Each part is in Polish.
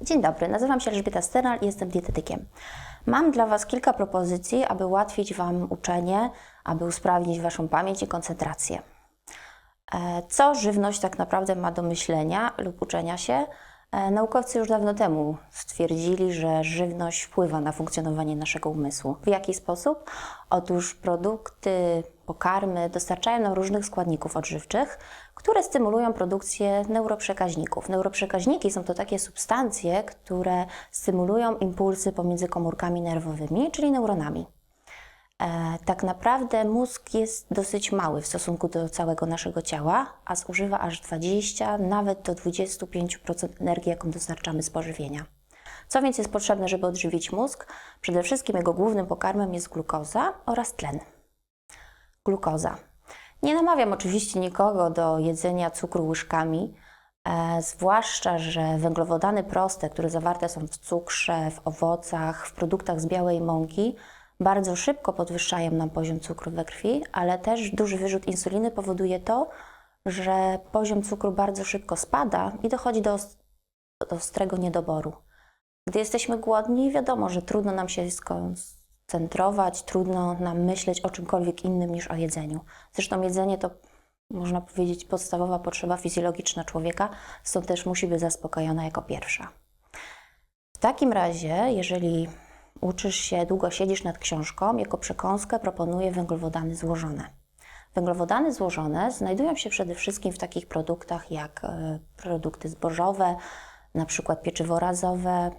Dzień dobry, nazywam się Elżbieta Sternal i jestem dietetykiem. Mam dla Was kilka propozycji, aby ułatwić Wam uczenie, aby usprawnić Waszą pamięć i koncentrację. E, Co żywność tak naprawdę ma do myślenia lub uczenia się? E, Naukowcy już dawno temu stwierdzili, że żywność wpływa na funkcjonowanie naszego umysłu. W jaki sposób? Otóż produkty, pokarmy dostarczają nam różnych składników odżywczych, które stymulują produkcję neuroprzekaźników. Neuroprzekaźniki są to takie substancje, które stymulują impulsy pomiędzy komórkami nerwowymi, czyli neuronami. E, tak naprawdę mózg jest dosyć mały w stosunku do całego naszego ciała, a zużywa aż 20, nawet do 25% energii, jaką dostarczamy z pożywienia. Co więc jest potrzebne, żeby odżywić mózg? Przede wszystkim jego głównym pokarmem jest glukoza oraz tlen. Glukoza. Nie namawiam oczywiście nikogo do jedzenia cukru łyżkami, e, zwłaszcza, że węglowodany proste, które zawarte są w cukrze, w owocach, w produktach z białej mąki, bardzo szybko podwyższają nam poziom cukru we krwi, ale też duży wyrzut insuliny powoduje to, że poziom cukru bardzo szybko spada i dochodzi do, do ostrego niedoboru. Gdy jesteśmy głodni, wiadomo, że trudno nam się skoncentrować, trudno nam myśleć o czymkolwiek innym niż o jedzeniu. Zresztą jedzenie to, można powiedzieć, podstawowa potrzeba fizjologiczna człowieka, stąd też musi być zaspokojona jako pierwsza. W takim razie, jeżeli uczysz się, długo siedzisz nad książką, jako przekąskę proponuję węglowodany złożone. Węglowodany złożone znajdują się przede wszystkim w takich produktach jak e, produkty zbożowe, na przykład pieczywo razowe,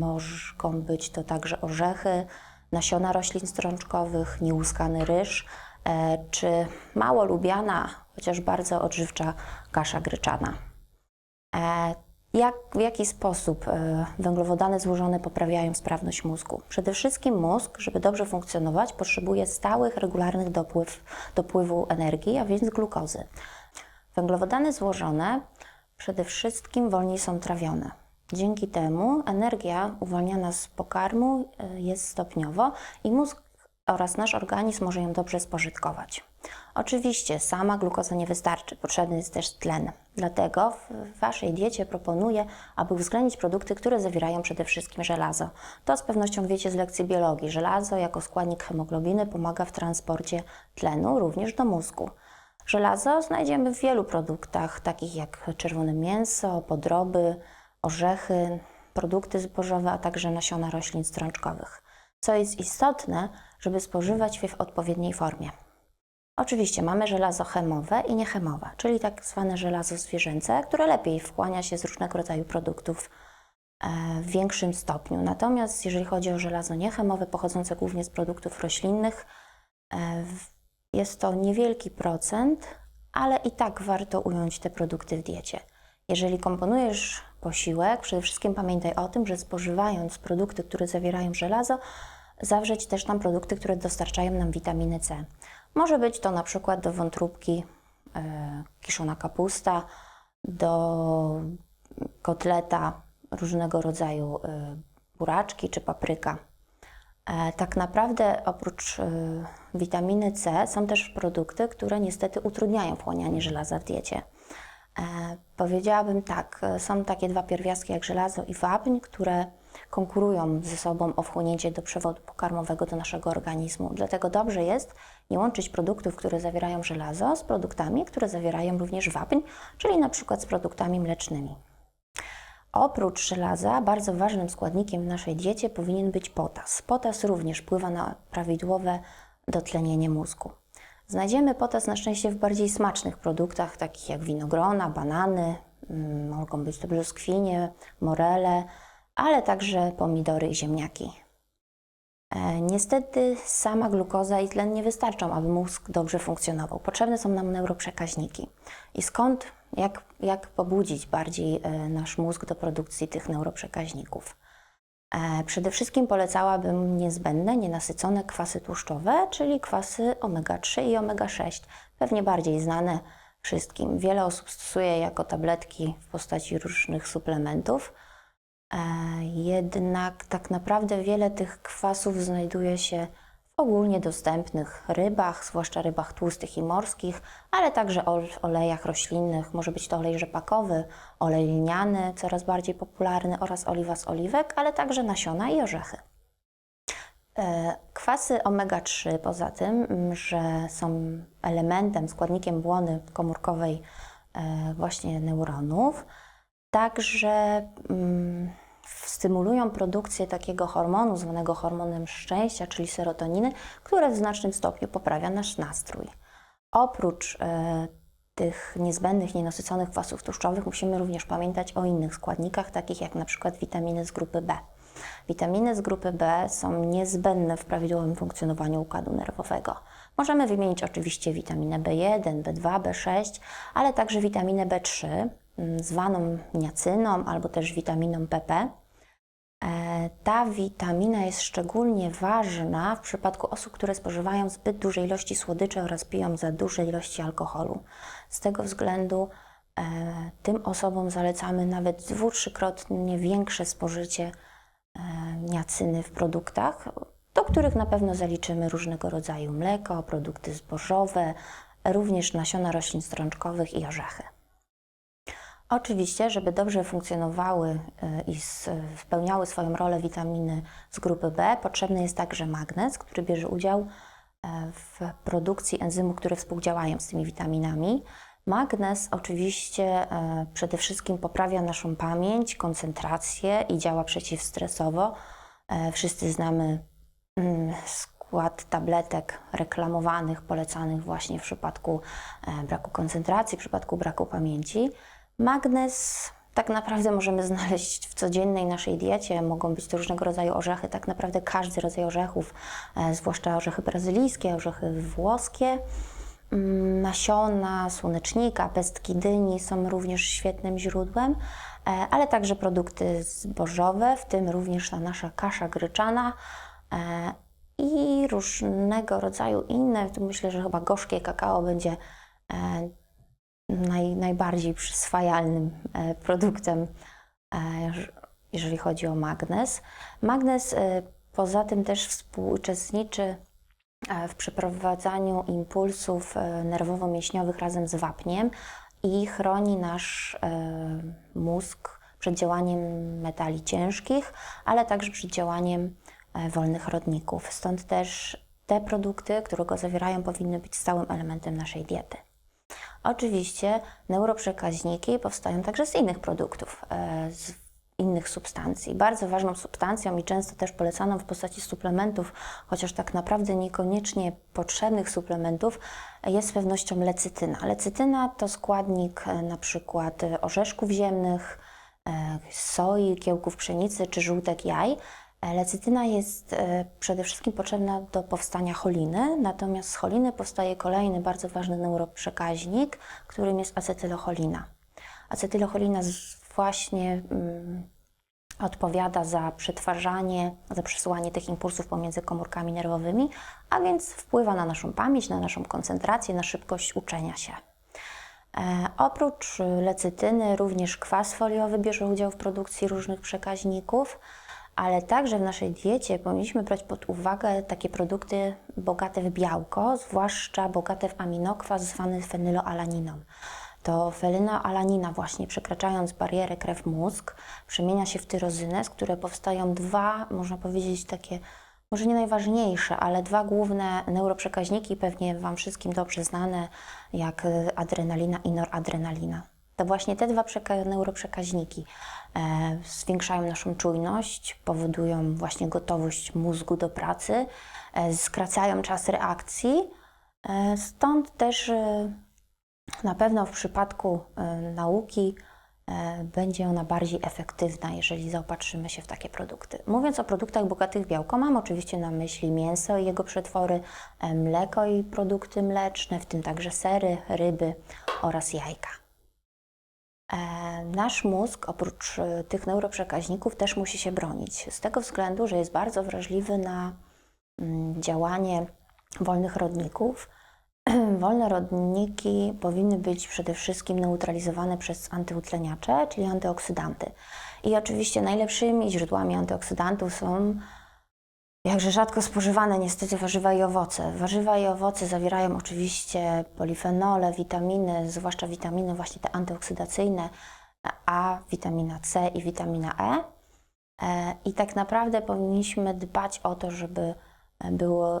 mogą być to także orzechy, nasiona roślin strączkowych, niełuskany ryż, e, czy mało lubiana, chociaż bardzo odżywcza kasza gryczana. E, Jak, w jaki sposób e, węglowodany złożone poprawiają sprawność mózgu? Przede wszystkim mózg, żeby dobrze funkcjonować, potrzebuje stałych, regularnych dopływ, dopływu energii, a więc glukozy. Węglowodany złożone przede wszystkim wolniej są trawione. Dzięki temu energia uwalniana z pokarmu e, jest stopniowo i mózg oraz nasz organizm może ją dobrze spożytkować. Oczywiście sama glukoza nie wystarczy, potrzebny jest też tlen. Dlatego w Waszej diecie proponuję, aby uwzględnić produkty, które zawierają przede wszystkim żelazo. To z pewnością wiecie z lekcji biologii. Żelazo jako składnik hemoglobiny pomaga w transporcie tlenu również do mózgu. Żelazo znajdziemy w wielu produktach, takich jak czerwone mięso, podroby, orzechy, produkty zbożowe, a także nasiona roślin strączkowych. Co jest istotne, żeby spożywać je w odpowiedniej formie. Oczywiście mamy żelazo chemowe i niechemowe, czyli tak zwane żelazo zwierzęce, które lepiej wchłania się z różnego rodzaju produktów e, w większym stopniu. Natomiast jeżeli chodzi o żelazo niechemowe, pochodzące głównie z produktów roślinnych, e, jest to niewielki procent, ale i tak warto ująć te produkty w diecie. Jeżeli komponujesz posiłek, przede wszystkim pamiętaj o tym, że spożywając produkty, które zawierają żelazo, zawrzeć też tam produkty, które dostarczają nam witaminy C. Może być to na przykład do wątróbki e, kiszona kapusta, do kotleta różnego rodzaju e, buraczki czy papryka. E, Tak naprawdę oprócz witaminy C są też produkty, które niestety utrudniają wchłanianie żelaza w diecie. E, Powiedziałabym tak, e, są takie dwa pierwiastki jak żelazo i wapń, które konkurują ze sobą o wchłonięcie do przewodu pokarmowego do naszego organizmu. Dlatego dobrze jest nie łączyć produktów, które zawierają żelazo z produktami, które zawierają również wapń, czyli na przykład z produktami mlecznymi. Oprócz żelaza, bardzo ważnym składnikiem w naszej diecie powinien być potas. Potas również wpływa na prawidłowe dotlenienie mózgu. Znajdziemy potas na szczęście w bardziej smacznych produktach, takich jak winogrona, banany, mm, mogą być to brzoskwinie, morele, ale także pomidory i ziemniaki. E, Niestety sama glukoza i tlen nie wystarczą, aby mózg dobrze funkcjonował. Potrzebne są nam neuroprzekaźniki. I skąd, jak, jak pobudzić bardziej e, nasz mózg do produkcji tych neuroprzekaźników? E, Przede wszystkim polecałabym niezbędne, nienasycone kwasy tłuszczowe, czyli kwasy omega-3 i omega-6, pewnie bardziej znane wszystkim. Wiele osób stosuje je jako tabletki w postaci różnych suplementów. E, Jednak tak naprawdę wiele tych kwasów znajduje się ogólnie dostępnych rybach, zwłaszcza rybach tłustych i morskich, ale także ol- olejach roślinnych. Może być to olej rzepakowy, olej lniany, coraz bardziej popularny oraz oliwa z oliwek, ale także nasiona i orzechy. E, Kwasy omega-3 poza tym, że są elementem, składnikiem błony komórkowej e, właśnie neuronów, także stymulują produkcję takiego hormonu zwanego hormonem szczęścia, czyli serotoniny, które w znacznym stopniu poprawia nasz nastrój. Oprócz e, tych niezbędnych, nienasyconych kwasów tłuszczowych musimy również pamiętać o innych składnikach, takich jak na przykład witaminy z grupy B. Witaminy z grupy B są niezbędne w prawidłowym funkcjonowaniu układu nerwowego. Możemy wymienić oczywiście witaminę B1, B2, B6, ale także witaminę B3, mm, zwaną niacyną albo też witaminą PP. E, Ta witamina jest szczególnie ważna w przypadku osób, które spożywają zbyt duże ilości słodyczy oraz piją za duże ilości alkoholu. Z tego względu e, tym osobom zalecamy nawet dwu, trzykrotnie większe spożycie e, niacyny w produktach, do których na pewno zaliczymy różnego rodzaju mleko, produkty zbożowe, również nasiona roślin strączkowych i orzechy. Oczywiście, żeby dobrze funkcjonowały y, i s- spełniały swoją rolę witaminy z grupy B, potrzebny jest także magnez, który bierze udział e, w produkcji enzymów, które współdziałają z tymi witaminami. Magnez oczywiście e, przede wszystkim poprawia naszą pamięć, koncentrację i działa przeciwstresowo. E, Wszyscy znamy mm, skład tabletek reklamowanych, polecanych właśnie w przypadku e, braku koncentracji, w przypadku braku pamięci. Magnez tak naprawdę możemy znaleźć w codziennej naszej diecie. Mogą być to różnego rodzaju orzechy, tak naprawdę każdy rodzaj orzechów, e, zwłaszcza orzechy brazylijskie, orzechy włoskie. Mm, Nasiona słonecznika, pestki dyni są również świetnym źródłem, e, ale także produkty zbożowe, w tym również ta nasza kasza gryczana e, i różnego rodzaju inne. Tu myślę, że chyba gorzkie kakao będzie naj, najbardziej przyswajalnym e, produktem, e, jeż- jeżeli chodzi o magnez. Magnez e, poza tym też współuczestniczy w przeprowadzaniu impulsów nerwowo-mięśniowych razem z wapniem i chroni nasz mózg przed działaniem metali ciężkich, ale także przed działaniem wolnych rodników. Stąd też te produkty, które go zawierają, powinny być stałym elementem naszej diety. Oczywiście neuroprzekaźniki powstają także z innych produktów, e, z innych substancji. Bardzo ważną substancją i często też polecaną w postaci suplementów, chociaż tak naprawdę niekoniecznie potrzebnych suplementów, jest z pewnością lecytyna. Lecytyna to składnik e, na przykład orzeszków ziemnych, e, soi, kiełków pszenicy czy żółtek jaj. Lecytyna jest e, przede wszystkim potrzebna do powstania choliny, natomiast z choliny powstaje kolejny bardzo ważny neuroprzekaźnik, którym jest acetylocholina. Acetylocholina właśnie mm, odpowiada za przetwarzanie, za przesyłanie tych impulsów pomiędzy komórkami nerwowymi, a więc wpływa na naszą pamięć, na naszą koncentrację, na szybkość uczenia się. E, oprócz lecytyny również kwas foliowy bierze udział w produkcji różnych przekaźników, ale także w naszej diecie powinniśmy brać pod uwagę takie produkty bogate w białko, zwłaszcza bogate w aminokwas zwany fenyloalaniną. To fenyloalanina właśnie przekraczając barierę krew-mózg przemienia się w tyrozynę, z której powstają dwa, można powiedzieć, takie może nie najważniejsze, ale dwa główne neuroprzekaźniki, pewnie Wam wszystkim dobrze znane, jak adrenalina i noradrenalina. To właśnie te dwa przeka- neuroprzekaźniki zwiększają naszą czujność, powodują właśnie gotowość mózgu do pracy, e, skracają czas reakcji. E, stąd też e, na pewno w przypadku e, nauki e, będzie ona bardziej efektywna, jeżeli zaopatrzymy się w takie produkty. Mówiąc o produktach bogatych w białko, mam oczywiście na myśli mięso i jego przetwory, e, mleko i produkty mleczne, w tym także sery, ryby oraz jajka. E, Nasz mózg, oprócz e, tych neuroprzekaźników, też musi się bronić. Z tego względu, że jest bardzo wrażliwy na mm, działanie wolnych rodników. Wolne rodniki powinny być przede wszystkim neutralizowane przez antyutleniacze, czyli antyoksydanty. I oczywiście najlepszymi źródłami antyoksydantów są jakże rzadko spożywane niestety warzywa i owoce. Warzywa i owoce zawierają oczywiście polifenole, witaminy, zwłaszcza witaminy właśnie te antyoksydacyjne, A, witamina C i witamina E. E, I tak naprawdę powinniśmy dbać o to, żeby było,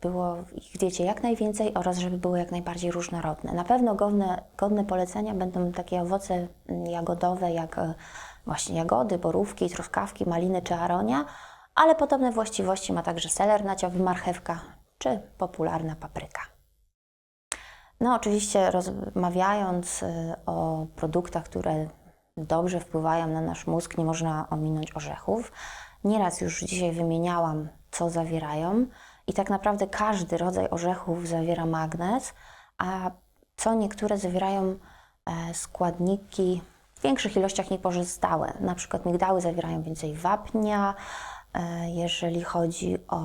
było ich w diecie jak najwięcej oraz żeby były jak najbardziej różnorodne. Na pewno godne, godne polecenia będą takie owoce mm, jagodowe, jak e, właśnie jagody, borówki, truskawki, maliny czy aronia, ale podobne właściwości ma także seler naciowy, marchewka czy popularna papryka. No, oczywiście rozmawiając y, o produktach, które dobrze wpływają na nasz mózg, nie można ominąć orzechów. Nieraz już dzisiaj wymieniałam, co zawierają, i tak naprawdę każdy rodzaj orzechów zawiera magnez, a co niektóre zawierają e, składniki w większych ilościach niepozostałe. Na przykład migdały zawierają więcej wapnia, jeżeli chodzi o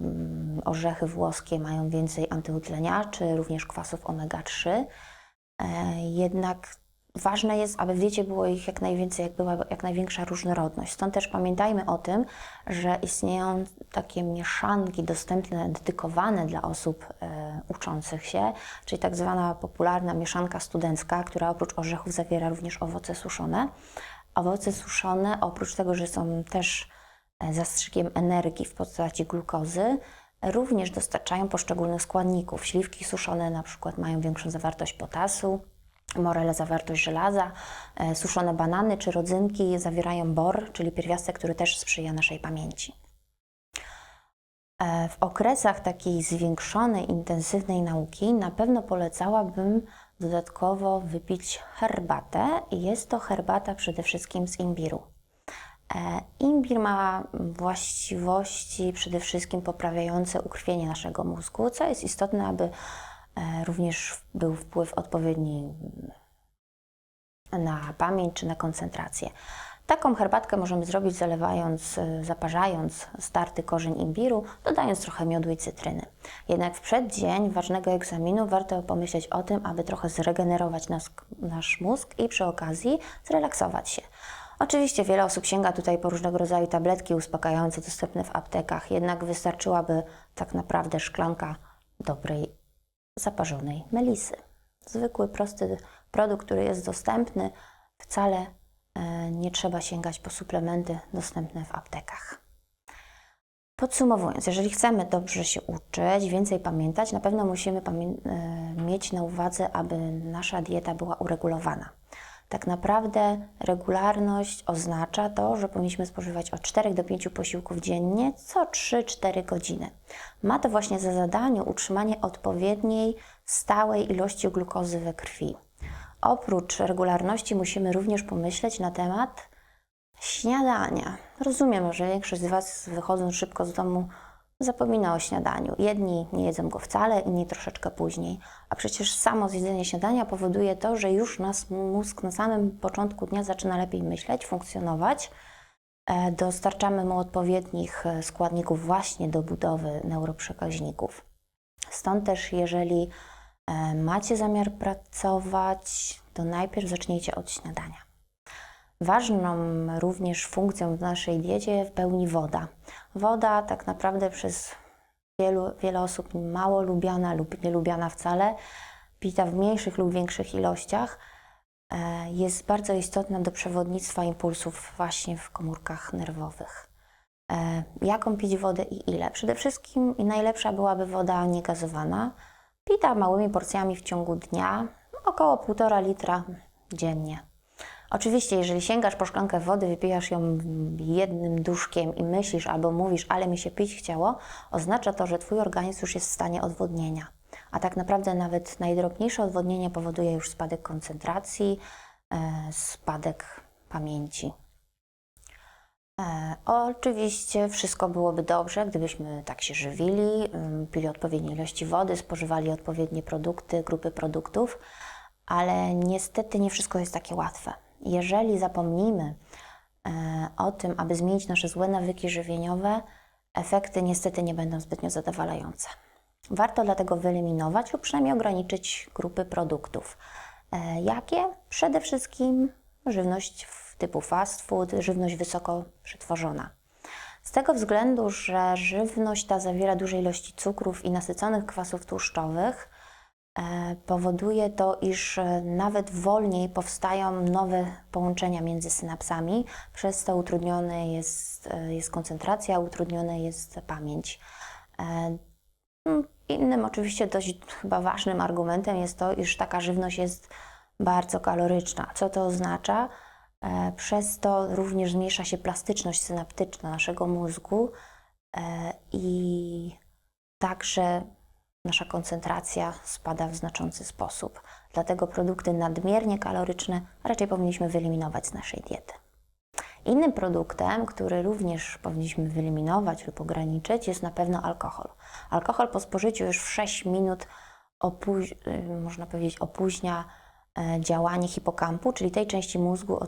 mm, orzechy włoskie, mają więcej antyutleniaczy, również kwasów omega-3. E, Jednak ważne jest, aby w diecie było ich jak najwięcej, jak była jak największa różnorodność. Stąd też pamiętajmy o tym, że istnieją takie mieszanki dostępne, dedykowane dla osób e, uczących się, czyli tak zwana popularna mieszanka studencka, która oprócz orzechów zawiera również owoce suszone. Owoce suszone, oprócz tego, że są też e, zastrzykiem energii w postaci glukozy, również dostarczają poszczególnych składników. Śliwki suszone na przykład mają większą zawartość potasu, morele zawartość żelaza, e, suszone banany czy rodzynki zawierają bor, czyli pierwiastek, który też sprzyja naszej pamięci. E, W okresach takiej zwiększonej, intensywnej nauki na pewno polecałabym dodatkowo wypić herbatę jest to herbata przede wszystkim z imbiru. E, Imbir ma właściwości przede wszystkim poprawiające ukrwienie naszego mózgu, co jest istotne, aby e, również był wpływ odpowiedni na pamięć czy na koncentrację. Taką herbatkę możemy zrobić zalewając, e, zaparzając starty korzeń imbiru, dodając trochę miodu i cytryny. Jednak w przeddzień ważnego egzaminu warto pomyśleć o tym, aby trochę zregenerować nas, nasz mózg i przy okazji zrelaksować się. Oczywiście wiele osób sięga tutaj po różnego rodzaju tabletki uspokajające dostępne w aptekach, jednak wystarczyłaby tak naprawdę szklanka dobrej, zaparzonej melisy. Zwykły, prosty produkt, który jest dostępny, wcale e, nie trzeba sięgać po suplementy dostępne w aptekach. Podsumowując, jeżeli chcemy dobrze się uczyć, więcej pamiętać, na pewno musimy pamię- e, mieć na uwadze, aby nasza dieta była uregulowana. Tak naprawdę regularność oznacza to, że powinniśmy spożywać od 4 do 5 posiłków dziennie co 3-4 godziny. Ma to właśnie za zadanie utrzymanie odpowiedniej, stałej ilości glukozy we krwi. Oprócz regularności musimy również pomyśleć na temat śniadania. Rozumiem, że większość z Was wychodząc szybko z domu zapomina o śniadaniu. Jedni nie jedzą go wcale, inni troszeczkę później. A przecież samo zjedzenie śniadania powoduje to, że już nas mózg na samym początku dnia zaczyna lepiej myśleć, funkcjonować. E, Dostarczamy mu odpowiednich e, składników właśnie do budowy neuroprzekaźników. Stąd też, jeżeli e, macie zamiar pracować, to najpierw zacznijcie od śniadania. Ważną również funkcją w naszej diecie pełni woda. Woda tak naprawdę przez wielu, wiele osób mało lubiana lub nie lubiana wcale, pita w mniejszych lub większych ilościach, e, jest bardzo istotna do przewodnictwa impulsów właśnie w komórkach nerwowych. E, Jaką pić wodę i ile? Przede wszystkim najlepsza byłaby woda niegazowana, pita małymi porcjami w ciągu dnia, około 1,5 litra dziennie. Oczywiście, jeżeli sięgasz po szklankę wody, wypijasz ją jednym duszkiem i myślisz albo mówisz, ale mi się pić chciało, oznacza to, że Twój organizm już jest w stanie odwodnienia. A tak naprawdę nawet najdrobniejsze odwodnienie powoduje już spadek koncentracji, e, spadek pamięci. E, Oczywiście wszystko byłoby dobrze, gdybyśmy tak się żywili, pili odpowiednie ilości wody, spożywali odpowiednie produkty, grupy produktów, ale niestety nie wszystko jest takie łatwe. Jeżeli zapomnimy e, o tym, aby zmienić nasze złe nawyki żywieniowe, efekty niestety nie będą zbytnio zadowalające. Warto dlatego wyeliminować lub przynajmniej ograniczyć grupy produktów. E, Jakie? Przede wszystkim żywność typu fast food, żywność wysoko przetworzona. Z tego względu, że żywność ta zawiera duże ilości cukrów i nasyconych kwasów tłuszczowych, powoduje to, iż e, nawet wolniej powstają nowe połączenia między synapsami, przez to utrudniona jest, e, jest koncentracja, utrudniona jest pamięć. E, Innym oczywiście dość chyba ważnym argumentem jest to, iż taka żywność jest bardzo kaloryczna. Co to oznacza? E, Przez to również zmniejsza się plastyczność synaptyczna naszego mózgu e, i także nasza koncentracja spada w znaczący sposób. Dlatego produkty nadmiernie kaloryczne raczej powinniśmy wyeliminować z naszej diety. Innym produktem, który również powinniśmy wyeliminować lub ograniczyć, jest na pewno alkohol. Alkohol po spożyciu już w 6 minut y, można powiedzieć opóźnia e, działanie hipokampu, czyli tej części mózgu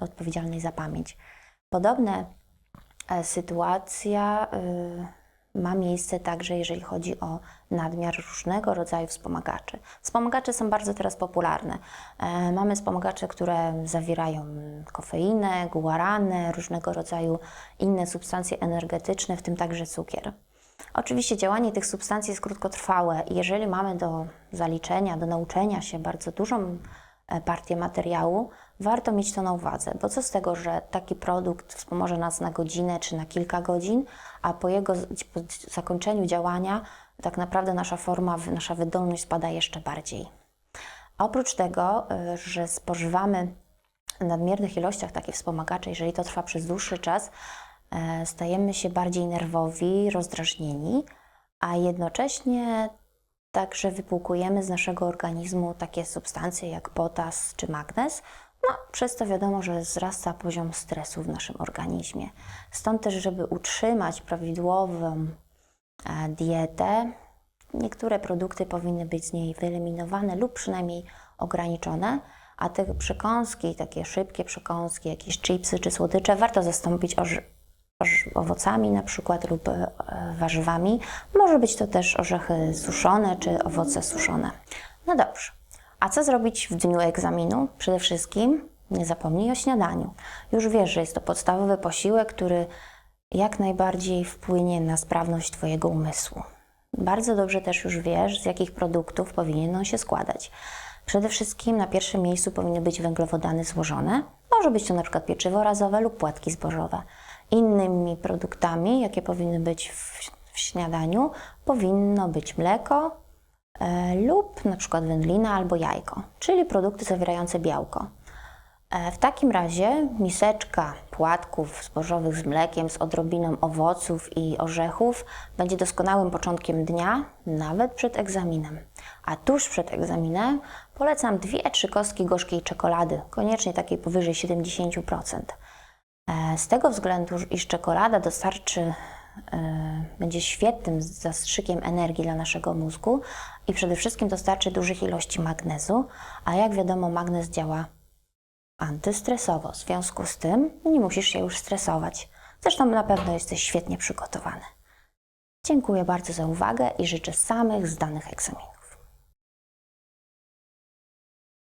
odpowiedzialnej za pamięć. Podobne e, sytuacja y, ma miejsce także, jeżeli chodzi o nadmiar różnego rodzaju wspomagaczy. Wspomagacze są bardzo teraz popularne. E, Mamy wspomagacze, które zawierają kofeinę, guaranę, różnego rodzaju inne substancje energetyczne, w tym także cukier. Oczywiście działanie tych substancji jest krótkotrwałe jeżeli mamy do zaliczenia, do nauczenia się bardzo dużą e, partię materiału, warto mieć to na uwadze, bo co z tego, że taki produkt wspomoże nas na godzinę czy na kilka godzin, a po jego po zakończeniu działania tak naprawdę nasza forma, nasza wydolność spada jeszcze bardziej. Oprócz tego, y, że spożywamy w nadmiernych ilościach takie wspomagacze, jeżeli to trwa przez dłuższy czas, e, stajemy się bardziej nerwowi, rozdrażnieni, a jednocześnie także wypłukujemy z naszego organizmu takie substancje jak potas czy magnez. No, przez to wiadomo, że wzrasta poziom stresu w naszym organizmie. Stąd też, żeby utrzymać prawidłową e, dietę, niektóre produkty powinny być z niej wyeliminowane lub przynajmniej ograniczone, a te przekąski, takie szybkie przekąski, jakieś chipsy czy słodycze, warto zastąpić owocami na przykład lub e, warzywami. Może być to też orzechy suszone czy owoce suszone. No dobrze. A co zrobić w dniu egzaminu? Przede wszystkim nie zapomnij o śniadaniu. Już wiesz, że jest to podstawowy posiłek, który jak najbardziej wpłynie na sprawność Twojego umysłu. Bardzo dobrze też już wiesz, z jakich produktów powinien on się składać. Przede wszystkim na pierwszym miejscu powinny być węglowodany złożone. Może być to na przykład pieczywo razowe lub płatki zbożowe. Innymi produktami, jakie powinny być w, w śniadaniu, powinno być mleko lub na przykład wędlina albo jajko, czyli produkty zawierające białko. E, W takim razie miseczka płatków zbożowych z mlekiem, z odrobiną owoców i orzechów będzie doskonałym początkiem dnia, nawet przed egzaminem. A tuż przed egzaminem polecam dwie, trzy kostki gorzkiej czekolady, koniecznie takiej powyżej 70%. E, Z tego względu, iż czekolada dostarczy, e, będzie świetnym zastrzykiem energii dla naszego mózgu i przede wszystkim dostarczy dużych ilości magnezu, a jak wiadomo magnez działa antystresowo. W związku z tym nie musisz się już stresować. Zresztą na pewno jesteś świetnie przygotowany. Dziękuję bardzo za uwagę i życzę samych zdanych egzaminów.